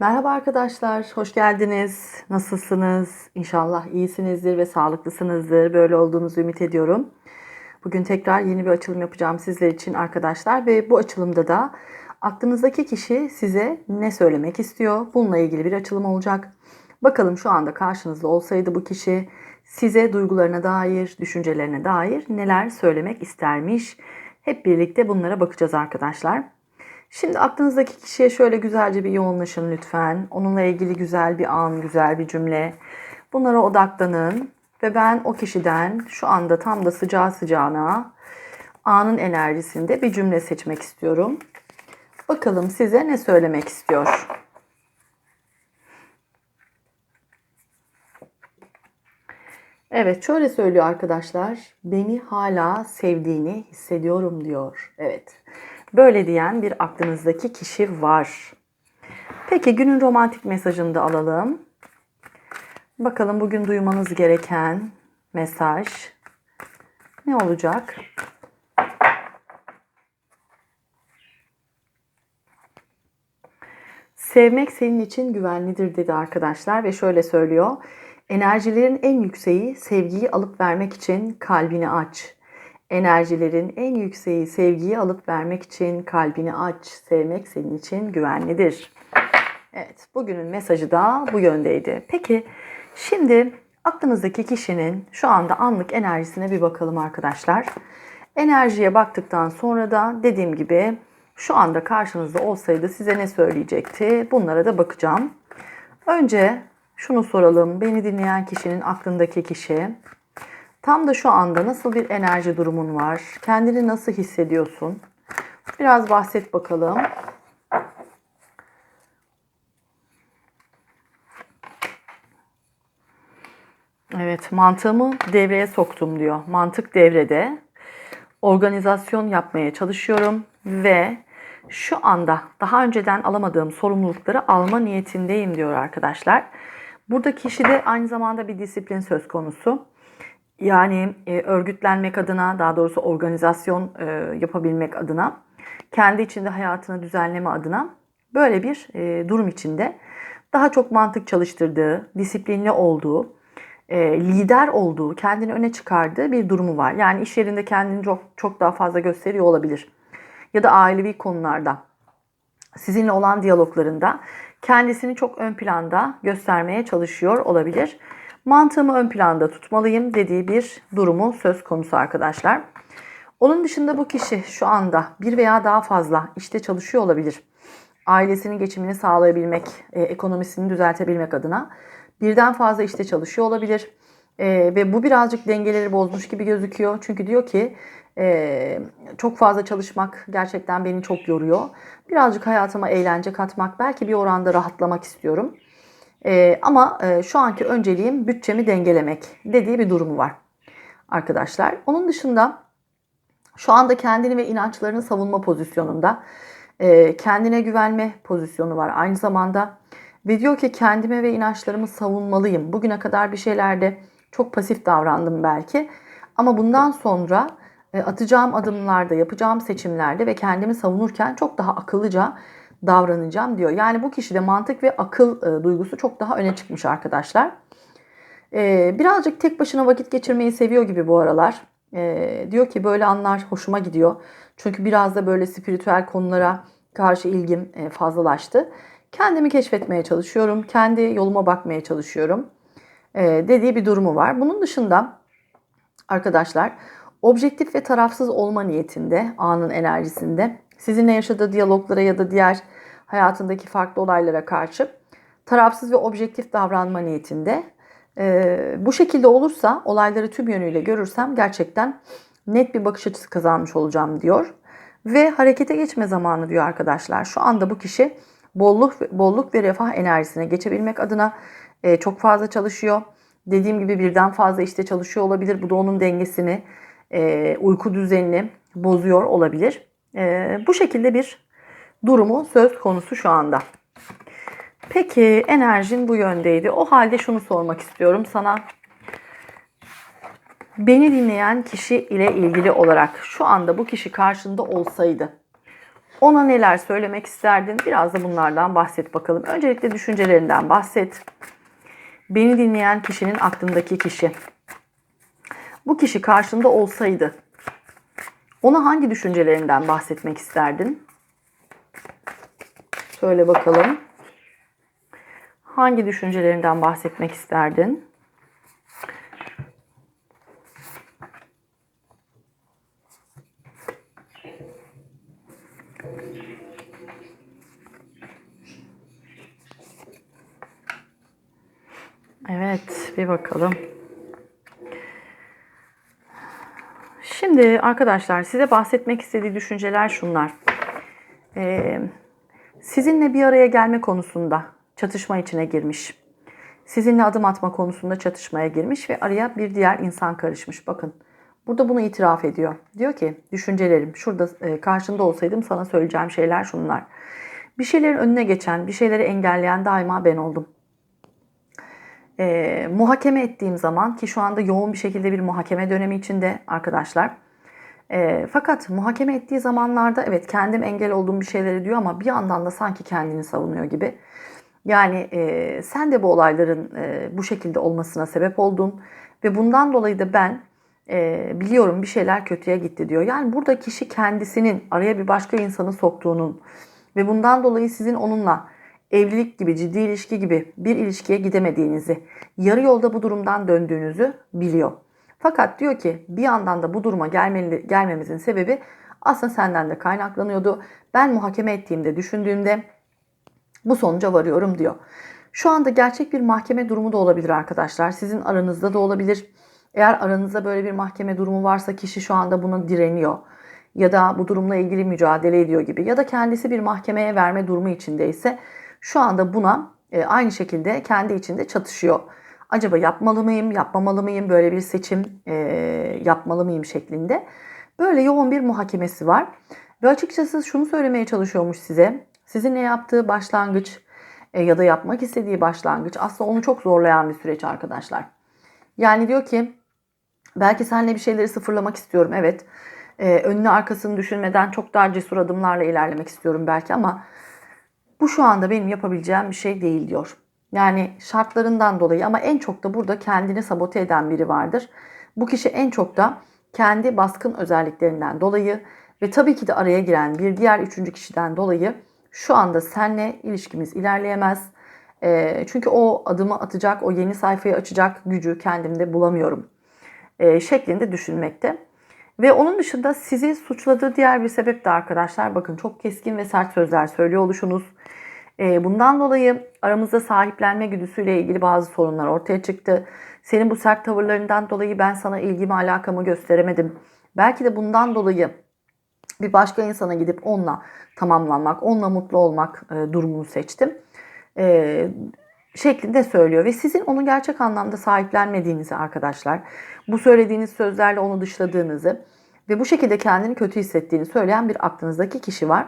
Merhaba arkadaşlar, hoş geldiniz. Nasılsınız? İnşallah iyisinizdir ve sağlıklısınızdır. Böyle olduğunuzu ümit ediyorum. Bugün tekrar yeni bir açılım yapacağım sizler için arkadaşlar ve bu açılımda da aklınızdaki kişi size ne söylemek istiyor? Bununla ilgili bir açılım olacak. Bakalım şu anda karşınızda olsaydı bu kişi size duygularına dair, düşüncelerine dair neler söylemek istermiş? Hep birlikte bunlara bakacağız arkadaşlar. Şimdi aklınızdaki kişiye şöyle güzelce bir yoğunlaşın lütfen. Onunla ilgili güzel bir an, güzel bir cümle. Bunlara odaklanın ve ben o kişiden şu anda tam da sıcağı sıcağına anın enerjisinde bir cümle seçmek istiyorum. Bakalım size ne söylemek istiyor? Evet şöyle söylüyor arkadaşlar. Beni hala sevdiğini hissediyorum diyor. Evet. Böyle diyen bir aklınızdaki kişi var. Peki günün romantik mesajını da alalım. Bakalım bugün duymanız gereken mesaj ne olacak? Sevmek senin için güvenlidir dedi arkadaşlar ve şöyle söylüyor. Enerjilerin en yükseği sevgiyi alıp vermek için kalbini aç. Enerjilerin en yükseği sevgiyi alıp vermek için kalbini aç. Sevmek senin için güvenlidir. Evet, bugünün mesajı da bu yöndeydi. Peki, şimdi aklınızdaki kişinin şu anda anlık enerjisine bir bakalım arkadaşlar. Enerjiye baktıktan sonra da dediğim gibi şu anda karşınızda olsaydı size ne söyleyecekti? Bunlara da bakacağım. Önce şunu soralım. Beni dinleyen kişinin aklındaki kişi tam da şu anda nasıl bir enerji durumun var? Kendini nasıl hissediyorsun? Biraz bahset bakalım. Evet, mantığımı devreye soktum diyor. Mantık devrede. Organizasyon yapmaya çalışıyorum ve şu anda daha önceden alamadığım sorumlulukları alma niyetindeyim diyor arkadaşlar. Burada kişide aynı zamanda bir disiplin söz konusu. Yani e, örgütlenmek adına, daha doğrusu organizasyon e, yapabilmek adına, kendi içinde hayatını düzenleme adına böyle bir e, durum içinde daha çok mantık çalıştırdığı, disiplinli olduğu, e, lider olduğu, kendini öne çıkardığı bir durumu var. Yani iş yerinde kendini çok çok daha fazla gösteriyor olabilir. Ya da ailevi konularda, sizinle olan diyaloglarında kendisini çok ön planda göstermeye çalışıyor olabilir. Mantığımı ön planda tutmalıyım dediği bir durumu söz konusu arkadaşlar. Onun dışında bu kişi şu anda bir veya daha fazla işte çalışıyor olabilir. Ailesinin geçimini sağlayabilmek, e, ekonomisini düzeltebilmek adına birden fazla işte çalışıyor olabilir. E, ve bu birazcık dengeleri bozmuş gibi gözüküyor. Çünkü diyor ki e, çok fazla çalışmak gerçekten beni çok yoruyor. Birazcık hayatıma eğlence katmak, belki bir oranda rahatlamak istiyorum. E, ama e, şu anki önceliğim bütçemi dengelemek dediği bir durumu var arkadaşlar. Onun dışında şu anda kendini ve inançlarını savunma pozisyonunda. E, kendine güvenme pozisyonu var aynı zamanda. Ve diyor ki kendime ve inançlarımı savunmalıyım. Bugüne kadar bir şeylerde çok pasif davrandım belki. Ama bundan sonra e, atacağım adımlarda, yapacağım seçimlerde ve kendimi savunurken çok daha akıllıca davranacağım diyor. Yani bu kişide mantık ve akıl e, duygusu çok daha öne çıkmış arkadaşlar. E, birazcık tek başına vakit geçirmeyi seviyor gibi bu aralar. Diyor ki böyle anlar hoşuma gidiyor. Çünkü biraz da böyle spiritüel konulara karşı ilgim fazlalaştı. Kendimi keşfetmeye çalışıyorum. Kendi yoluma bakmaya çalışıyorum. Dediği bir durumu var. Bunun dışında arkadaşlar objektif ve tarafsız olma niyetinde, anın enerjisinde sizinle yaşadığı diyaloglara ya da diğer hayatındaki farklı olaylara karşı tarafsız ve objektif davranma niyetinde. Ee, bu şekilde olursa olayları tüm yönüyle görürsem gerçekten net bir bakış açısı kazanmış olacağım diyor. Ve harekete geçme zamanı diyor arkadaşlar. Şu anda bu kişi bolluk, bolluk ve refah enerjisine geçebilmek adına e, çok fazla çalışıyor. Dediğim gibi birden fazla işte çalışıyor olabilir. Bu da onun dengesini e, uyku düzenini bozuyor olabilir. E, bu şekilde bir durumu söz konusu şu anda. Peki enerjin bu yöndeydi. O halde şunu sormak istiyorum sana. Beni dinleyen kişi ile ilgili olarak şu anda bu kişi karşında olsaydı Ona neler söylemek isterdin? Biraz da bunlardan bahset bakalım. Öncelikle düşüncelerinden bahset. Beni dinleyen kişinin aklındaki kişi. Bu kişi karşında olsaydı ona hangi düşüncelerinden bahsetmek isterdin? Söyle bakalım. Hangi düşüncelerinden bahsetmek isterdin? Evet, bir bakalım. Şimdi arkadaşlar size bahsetmek istediği düşünceler şunlar. Ee, sizinle bir araya gelme konusunda çatışma içine girmiş. Sizinle adım atma konusunda çatışmaya girmiş ve araya bir diğer insan karışmış. Bakın burada bunu itiraf ediyor. Diyor ki düşüncelerim şurada e, karşında olsaydım sana söyleyeceğim şeyler şunlar. Bir şeylerin önüne geçen, bir şeyleri engelleyen daima ben oldum e, muhakeme ettiğim zaman ki şu anda yoğun bir şekilde bir muhakeme dönemi içinde arkadaşlar. E, fakat muhakeme ettiği zamanlarda evet kendim engel olduğum bir şeyleri diyor ama bir yandan da sanki kendini savunuyor gibi. Yani e, sen de bu olayların e, bu şekilde olmasına sebep oldun ve bundan dolayı da ben e, biliyorum bir şeyler kötüye gitti diyor. Yani burada kişi kendisinin araya bir başka insanı soktuğunun ve bundan dolayı sizin onunla evlilik gibi, ciddi ilişki gibi bir ilişkiye gidemediğinizi, yarı yolda bu durumdan döndüğünüzü biliyor. Fakat diyor ki bir yandan da bu duruma gelmeli, gelmemizin sebebi aslında senden de kaynaklanıyordu. Ben muhakeme ettiğimde, düşündüğümde bu sonuca varıyorum diyor. Şu anda gerçek bir mahkeme durumu da olabilir arkadaşlar. Sizin aranızda da olabilir. Eğer aranızda böyle bir mahkeme durumu varsa kişi şu anda buna direniyor ya da bu durumla ilgili mücadele ediyor gibi ya da kendisi bir mahkemeye verme durumu içindeyse şu anda buna e, aynı şekilde kendi içinde çatışıyor. Acaba yapmalı mıyım, yapmamalı mıyım, böyle bir seçim e, yapmalı mıyım şeklinde. Böyle yoğun bir muhakemesi var. Ve açıkçası şunu söylemeye çalışıyormuş size. Sizin ne yaptığı başlangıç e, ya da yapmak istediği başlangıç aslında onu çok zorlayan bir süreç arkadaşlar. Yani diyor ki belki seninle bir şeyleri sıfırlamak istiyorum evet. E, önünü arkasını düşünmeden çok daha cesur adımlarla ilerlemek istiyorum belki ama bu şu anda benim yapabileceğim bir şey değil diyor. Yani şartlarından dolayı ama en çok da burada kendini sabote eden biri vardır. Bu kişi en çok da kendi baskın özelliklerinden dolayı ve tabii ki de araya giren bir diğer üçüncü kişiden dolayı şu anda senle ilişkimiz ilerleyemez. E, çünkü o adımı atacak, o yeni sayfayı açacak gücü kendimde bulamıyorum e, şeklinde düşünmekte. Ve onun dışında sizi suçladığı diğer bir sebep de arkadaşlar bakın çok keskin ve sert sözler söylüyor oluşunuz. Ee, bundan dolayı aramızda sahiplenme güdüsüyle ilgili bazı sorunlar ortaya çıktı. Senin bu sert tavırlarından dolayı ben sana ilgimi alakamı gösteremedim. Belki de bundan dolayı bir başka insana gidip onunla tamamlanmak, onunla mutlu olmak e, durumunu seçtim. E, şeklinde söylüyor ve sizin onu gerçek anlamda sahiplenmediğinizi arkadaşlar, bu söylediğiniz sözlerle onu dışladığınızı ve bu şekilde kendini kötü hissettiğini söyleyen bir aklınızdaki kişi var.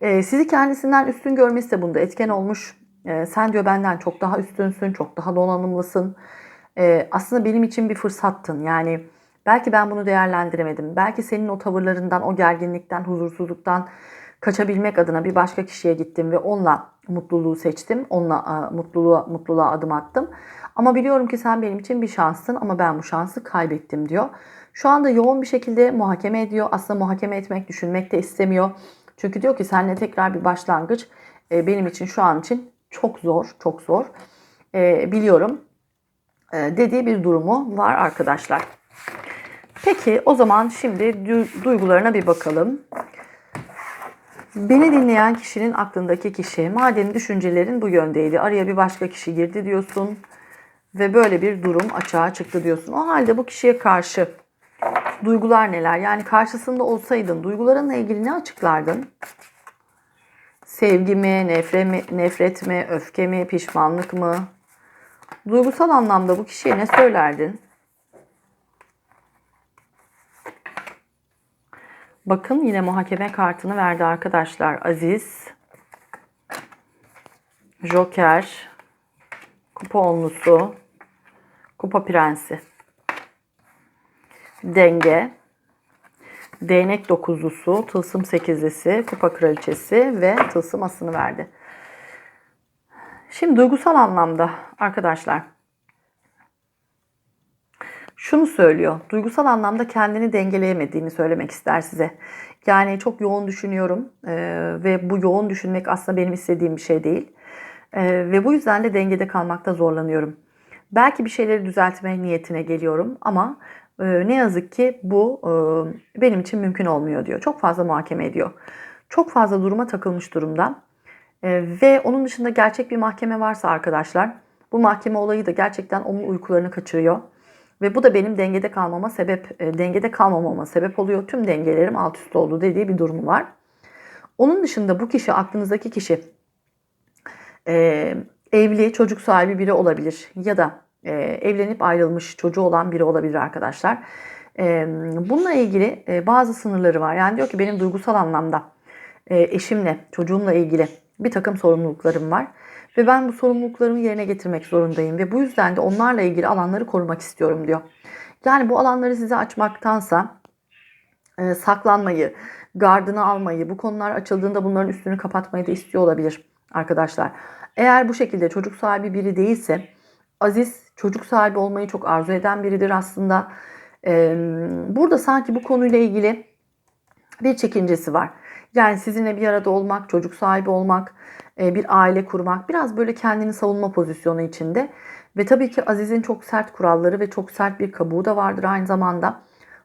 Ee, sizi kendisinden üstün görmesi de bunda etken olmuş. Ee, sen diyor benden çok daha üstünsün, çok daha donanımlısın. Ee, aslında benim için bir fırsattın. Yani belki ben bunu değerlendiremedim. Belki senin o tavırlarından, o gerginlikten, huzursuzluktan kaçabilmek adına bir başka kişiye gittim ve onunla mutluluğu seçtim. Onunla mutluluğa, mutluluğa adım attım. Ama biliyorum ki sen benim için bir şanssın ama ben bu şansı kaybettim diyor. Şu anda yoğun bir şekilde muhakeme ediyor. Aslında muhakeme etmek, düşünmek de istemiyor. Çünkü diyor ki seninle tekrar bir başlangıç e, benim için şu an için çok zor, çok zor. E, biliyorum e, dediği bir durumu var arkadaşlar. Peki o zaman şimdi duygularına bir bakalım. Beni dinleyen kişinin aklındaki kişi, madem düşüncelerin bu yöndeydi, araya bir başka kişi girdi diyorsun ve böyle bir durum açığa çıktı diyorsun. O halde bu kişiye karşı duygular neler? Yani karşısında olsaydın duygularınla ilgili ne açıklardın? Sevgi mi, nefret mi, nefret mi, öfke mi, pişmanlık mı? Duygusal anlamda bu kişiye ne söylerdin? Bakın yine muhakeme kartını verdi arkadaşlar. Aziz, Joker, Kupa onlusu, Kupa prensi, Denge, Değnek dokuzlusu, tılsım sekizlisi, kupa kraliçesi ve tılsım asını verdi. Şimdi duygusal anlamda arkadaşlar şunu söylüyor. Duygusal anlamda kendini dengeleyemediğini söylemek ister size. Yani çok yoğun düşünüyorum e, ve bu yoğun düşünmek aslında benim istediğim bir şey değil. E, ve bu yüzden de dengede kalmakta zorlanıyorum. Belki bir şeyleri düzeltme niyetine geliyorum ama ne yazık ki bu e, benim için mümkün olmuyor diyor. Çok fazla muhakeme ediyor. Çok fazla duruma takılmış durumda. E, ve onun dışında gerçek bir mahkeme varsa arkadaşlar bu mahkeme olayı da gerçekten onun uykularını kaçırıyor. Ve bu da benim dengede kalmama sebep, e, dengede kalmamama sebep oluyor. Tüm dengelerim alt üst oldu dediği bir durumu var. Onun dışında bu kişi, aklınızdaki kişi e, evli, çocuk sahibi biri olabilir. Ya da e, evlenip ayrılmış çocuğu olan biri olabilir arkadaşlar. E, bununla ilgili e, bazı sınırları var. Yani diyor ki benim duygusal anlamda e, eşimle, çocuğumla ilgili bir takım sorumluluklarım var. Ve ben bu sorumluluklarımı yerine getirmek zorundayım. Ve bu yüzden de onlarla ilgili alanları korumak istiyorum diyor. Yani bu alanları size açmaktansa e, saklanmayı, gardını almayı, bu konular açıldığında bunların üstünü kapatmayı da istiyor olabilir arkadaşlar. Eğer bu şekilde çocuk sahibi biri değilse, Aziz çocuk sahibi olmayı çok arzu eden biridir aslında. Burada sanki bu konuyla ilgili bir çekincesi var. Yani sizinle bir arada olmak, çocuk sahibi olmak, bir aile kurmak, biraz böyle kendini savunma pozisyonu içinde. Ve tabii ki Aziz'in çok sert kuralları ve çok sert bir kabuğu da vardır aynı zamanda.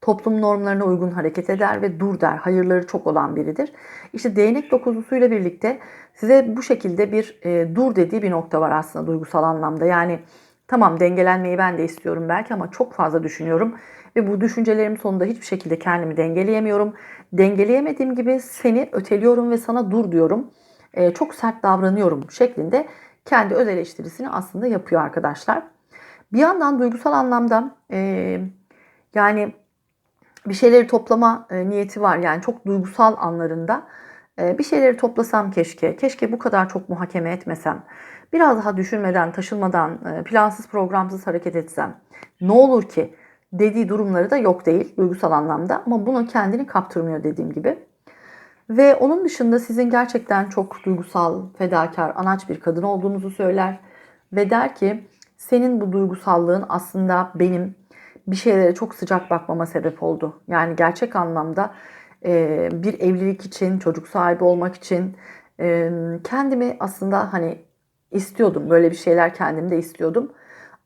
Toplum normlarına uygun hareket eder ve dur der. Hayırları çok olan biridir. İşte değnek dokuzlusuyla birlikte size bu şekilde bir e, dur dediği bir nokta var aslında duygusal anlamda. Yani tamam dengelenmeyi ben de istiyorum belki ama çok fazla düşünüyorum. Ve bu düşüncelerim sonunda hiçbir şekilde kendimi dengeleyemiyorum. Dengeleyemediğim gibi seni öteliyorum ve sana dur diyorum. E, çok sert davranıyorum şeklinde kendi öz eleştirisini aslında yapıyor arkadaşlar. Bir yandan duygusal anlamda e, yani bir şeyleri toplama e, niyeti var. Yani çok duygusal anlarında e, bir şeyleri toplasam keşke. Keşke bu kadar çok muhakeme etmesem. Biraz daha düşünmeden, taşınmadan, e, plansız programsız hareket etsem. Ne olur ki dediği durumları da yok değil duygusal anlamda. Ama buna kendini kaptırmıyor dediğim gibi. Ve onun dışında sizin gerçekten çok duygusal, fedakar, anaç bir kadın olduğunuzu söyler. Ve der ki senin bu duygusallığın aslında benim bir şeylere çok sıcak bakmama sebep oldu. Yani gerçek anlamda e, bir evlilik için, çocuk sahibi olmak için e, kendimi aslında hani istiyordum. Böyle bir şeyler kendimde istiyordum.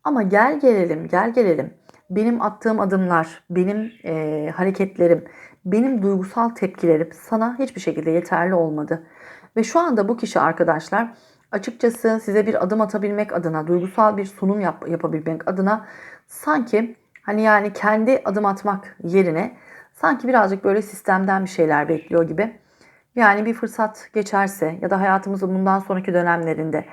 Ama gel gelelim, gel gelelim. Benim attığım adımlar, benim e, hareketlerim, benim duygusal tepkilerim sana hiçbir şekilde yeterli olmadı. Ve şu anda bu kişi arkadaşlar açıkçası size bir adım atabilmek adına, duygusal bir sunum yap, yapabilmek adına sanki hani yani kendi adım atmak yerine sanki birazcık böyle sistemden bir şeyler bekliyor gibi. Yani bir fırsat geçerse ya da hayatımızın bundan sonraki dönemlerinde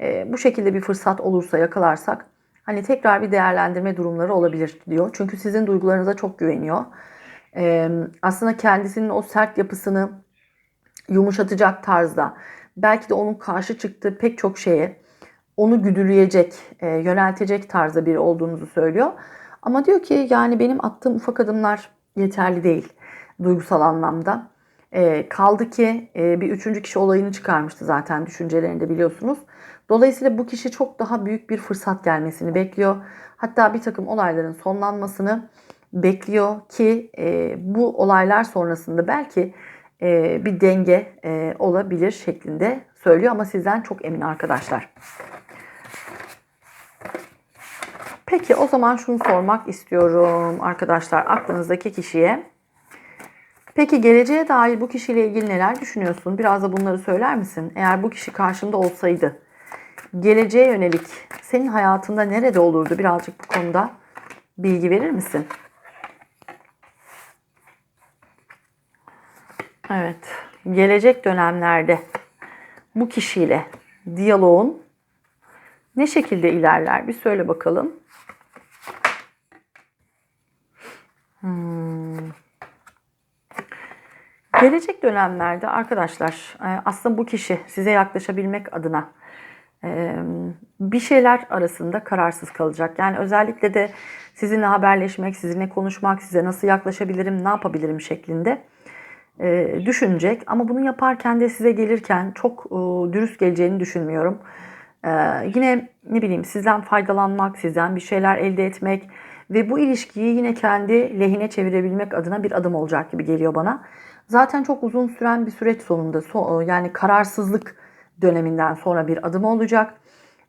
e, bu şekilde bir fırsat olursa yakalarsak hani tekrar bir değerlendirme durumları olabilir diyor. Çünkü sizin duygularınıza çok güveniyor e, aslında kendisinin o sert yapısını yumuşatacak tarzda belki de onun karşı çıktığı pek çok şeye onu güdüleyecek, e, yöneltecek tarzda biri olduğunuzu söylüyor. Ama diyor ki yani benim attığım ufak adımlar yeterli değil duygusal anlamda. E, kaldı ki e, bir üçüncü kişi olayını çıkarmıştı zaten düşüncelerinde biliyorsunuz. Dolayısıyla bu kişi çok daha büyük bir fırsat gelmesini bekliyor. Hatta bir takım olayların sonlanmasını bekliyor ki e, bu olaylar sonrasında belki e, bir denge e, olabilir şeklinde söylüyor ama sizden çok emin arkadaşlar. Peki o zaman şunu sormak istiyorum arkadaşlar aklınızdaki kişiye. Peki geleceğe dair bu kişiyle ilgili neler düşünüyorsun? Biraz da bunları söyler misin? Eğer bu kişi karşında olsaydı geleceğe yönelik senin hayatında nerede olurdu? Birazcık bu konuda bilgi verir misin? Evet. Gelecek dönemlerde bu kişiyle diyaloğun ne şekilde ilerler? Bir söyle bakalım. Hmm. Gelecek dönemlerde arkadaşlar e, aslında bu kişi size yaklaşabilmek adına e, bir şeyler arasında kararsız kalacak. Yani özellikle de sizinle haberleşmek, sizinle konuşmak, size nasıl yaklaşabilirim, ne yapabilirim şeklinde e, düşünecek. Ama bunu yaparken de size gelirken çok dürüst geleceğini düşünmüyorum. Yine ne bileyim sizden faydalanmak, sizden bir şeyler elde etmek ve bu ilişkiyi yine kendi lehine çevirebilmek adına bir adım olacak gibi geliyor bana. Zaten çok uzun süren bir süreç sonunda so, yani kararsızlık döneminden sonra bir adım olacak.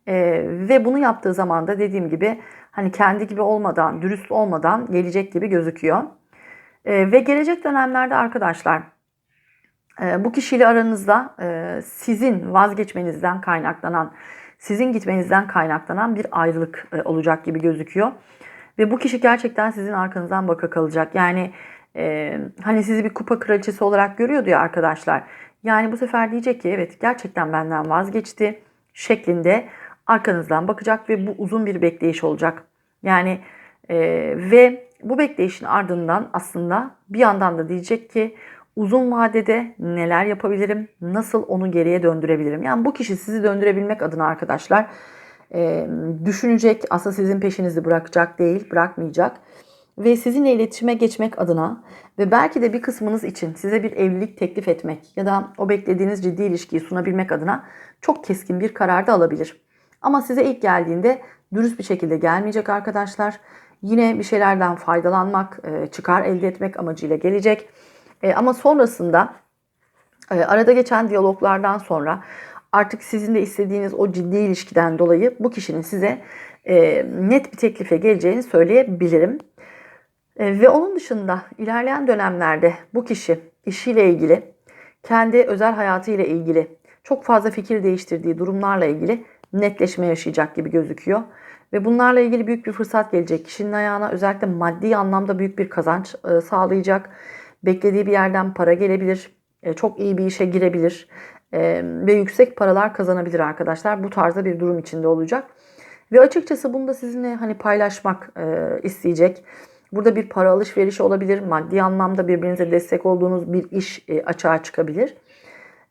E, ve bunu yaptığı zaman da dediğim gibi hani kendi gibi olmadan, dürüst olmadan gelecek gibi gözüküyor. E, ve gelecek dönemlerde arkadaşlar e, bu kişiyle aranızda e, sizin vazgeçmenizden kaynaklanan, sizin gitmenizden kaynaklanan bir ayrılık e, olacak gibi gözüküyor. Ve bu kişi gerçekten sizin arkanızdan baka kalacak. Yani e, hani sizi bir kupa kraliçesi olarak görüyordu ya arkadaşlar. Yani bu sefer diyecek ki evet gerçekten benden vazgeçti şeklinde arkanızdan bakacak ve bu uzun bir bekleyiş olacak. Yani e, ve bu bekleyişin ardından aslında bir yandan da diyecek ki uzun vadede neler yapabilirim, nasıl onu geriye döndürebilirim. Yani bu kişi sizi döndürebilmek adına arkadaşlar e, düşünecek, aslında sizin peşinizi bırakacak değil, bırakmayacak. Ve sizinle iletişime geçmek adına ve belki de bir kısmınız için size bir evlilik teklif etmek ya da o beklediğiniz ciddi ilişkiyi sunabilmek adına çok keskin bir karar da alabilir. Ama size ilk geldiğinde dürüst bir şekilde gelmeyecek arkadaşlar. Yine bir şeylerden faydalanmak, e, çıkar elde etmek amacıyla gelecek. E, ama sonrasında e, arada geçen diyaloglardan sonra artık sizin de istediğiniz o ciddi ilişkiden dolayı bu kişinin size net bir teklife geleceğini söyleyebilirim. Ve onun dışında ilerleyen dönemlerde bu kişi işiyle ilgili, kendi özel hayatıyla ilgili çok fazla fikir değiştirdiği durumlarla ilgili netleşme yaşayacak gibi gözüküyor. Ve bunlarla ilgili büyük bir fırsat gelecek. Kişinin ayağına özellikle maddi anlamda büyük bir kazanç e, sağlayacak. Beklediği bir yerden para gelebilir. E, çok iyi bir işe girebilir. E, ve yüksek paralar kazanabilir arkadaşlar. Bu tarzda bir durum içinde olacak. Ve açıkçası bunu da sizinle hani paylaşmak isteyecek. Burada bir para alışverişi olabilir. Maddi anlamda birbirinize destek olduğunuz bir iş açığa çıkabilir.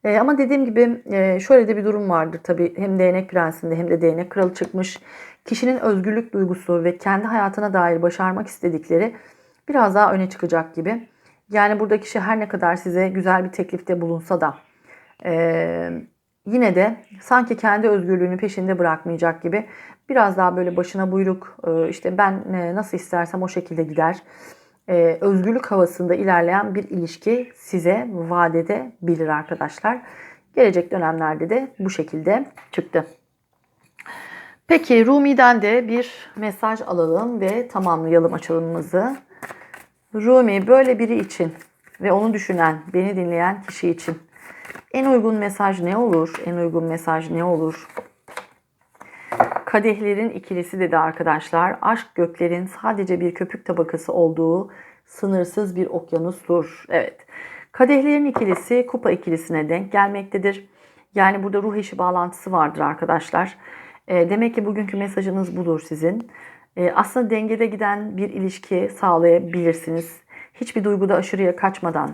E, ama dediğim gibi e, şöyle de bir durum vardır tabii. Hem değnek prensinde hem de değnek kralı çıkmış. Kişinin özgürlük duygusu ve kendi hayatına dair başarmak istedikleri biraz daha öne çıkacak gibi. Yani burada kişi her ne kadar size güzel bir teklifte bulunsa da e, yine de sanki kendi özgürlüğünü peşinde bırakmayacak gibi biraz daha böyle başına buyruk e, işte ben e, nasıl istersem o şekilde gider e, özgürlük havasında ilerleyen bir ilişki size vaat edebilir arkadaşlar. Gelecek dönemlerde de bu şekilde çıktı. Peki Rumi'den de bir mesaj alalım ve tamamlayalım açılımımızı. Rumi böyle biri için ve onu düşünen, beni dinleyen kişi için en uygun mesaj ne olur? En uygun mesaj ne olur? Kadehlerin ikilisi dedi arkadaşlar. Aşk göklerin sadece bir köpük tabakası olduğu sınırsız bir okyanustur. Evet. Kadehlerin ikilisi kupa ikilisine denk gelmektedir. Yani burada ruh eşi bağlantısı vardır arkadaşlar. E, demek ki bugünkü mesajınız budur sizin. E, aslında dengede giden bir ilişki sağlayabilirsiniz. Hiçbir duyguda aşırıya kaçmadan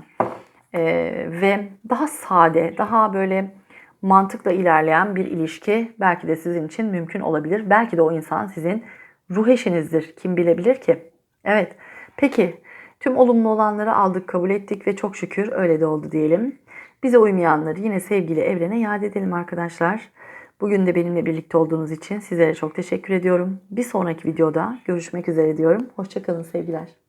e, ve daha sade, daha böyle mantıkla ilerleyen bir ilişki belki de sizin için mümkün olabilir. Belki de o insan sizin ruh eşinizdir. Kim bilebilir ki? Evet. Peki tüm olumlu olanları aldık, kabul ettik ve çok şükür öyle de oldu diyelim. Bize uymayanları yine sevgili evrene iade edelim arkadaşlar. Bugün de benimle birlikte olduğunuz için sizlere çok teşekkür ediyorum. Bir sonraki videoda görüşmek üzere diyorum. Hoşçakalın sevgiler.